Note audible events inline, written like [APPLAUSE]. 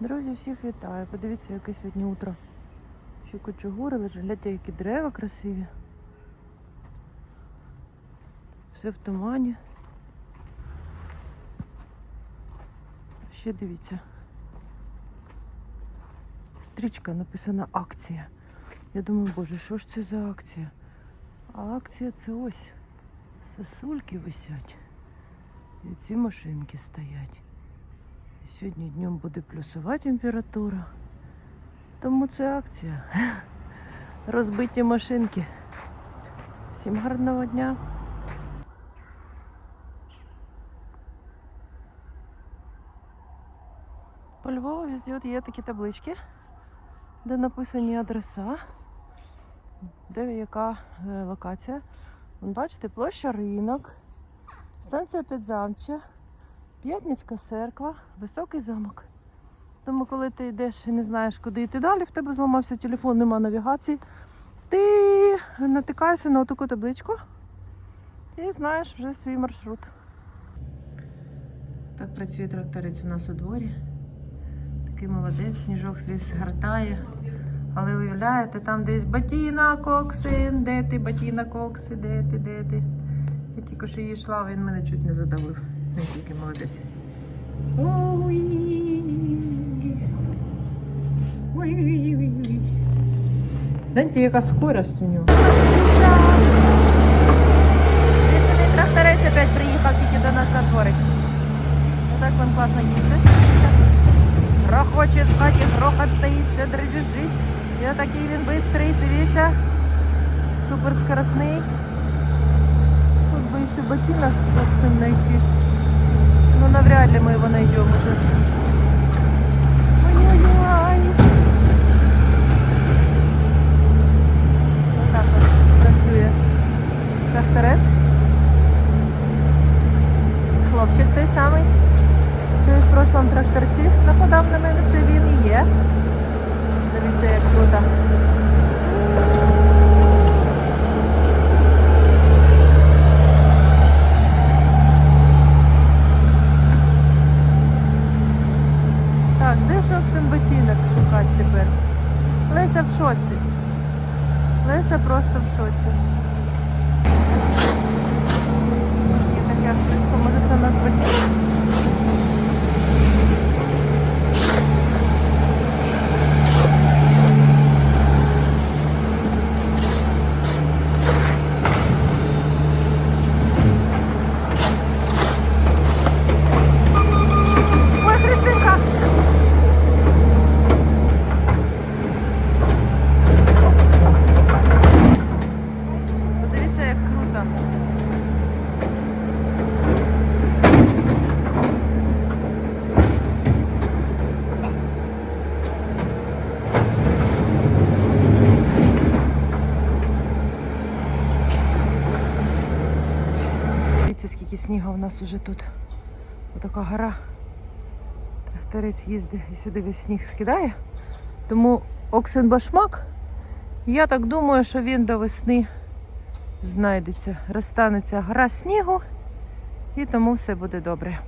Друзі, всіх вітаю. Подивіться, яке сьогодні утро. Ще кучугури лежать, гляньте, які дерева красиві. Все в тумані. Ще дивіться. Стрічка написана акція. Я думаю, боже, що ж це за акція? А акція це ось. Сосульки висять. І ці машинки стоять. Сьогодні днем буде плюсова температура. Тому це акція. [LAUGHS] Розбиті машинки. Всім гарного дня. По Львову везде є такі таблички, де написані адреса, де яка е, локація. Бачите, площа ринок, станція Підзамча, П'ятницька церква, високий замок. Тому, коли ти йдеш і не знаєш, куди йти далі, в тебе зламався телефон, нема навігації, ти натикаєшся на таку табличку і знаєш вже свій маршрут. Так працює тракторець у нас у дворі. Такий молодець, сніжок сліз гартає. Але уявляєте, там десь батіна коксин, де ти, батіна кокси, де ти, де ти. Я тільки що її йшла, він мене чуть не задавив. Він тільки молодець. Ой. Ой. Гляньте, яка скорость у нього. Бішений тракторець опять приїхав тільки до нас на дворик. Отак він класно їздить. Грохоче в хаті, грохот стоїть, все дребіжить. І отакий він бистрий, дивіться. Супер скоростний. Тут еще ботинок Максим найти. Но навряд ли мы его найдем уже. Ой-ой-ой. Отак от працює тракторець. Хлопчик той самий, що і в прошлому тракторці нападав на мене, це він і є. Дивіться, як круто. Так, де ж Оксен ботинок шукати тепер? Леся в шоці. Леся просто в шоці. Є така штучка, може це наш ботинок? Ой, Христинка! Подивіться, Дивіться, скільки снігу в нас уже тут. Отака гора. Тракторець їздить і сюди весь сніг скидає. Тому Оксен Башмак, я так думаю, що він до весни знайдеться. Розтанеться гра снігу і тому все буде добре.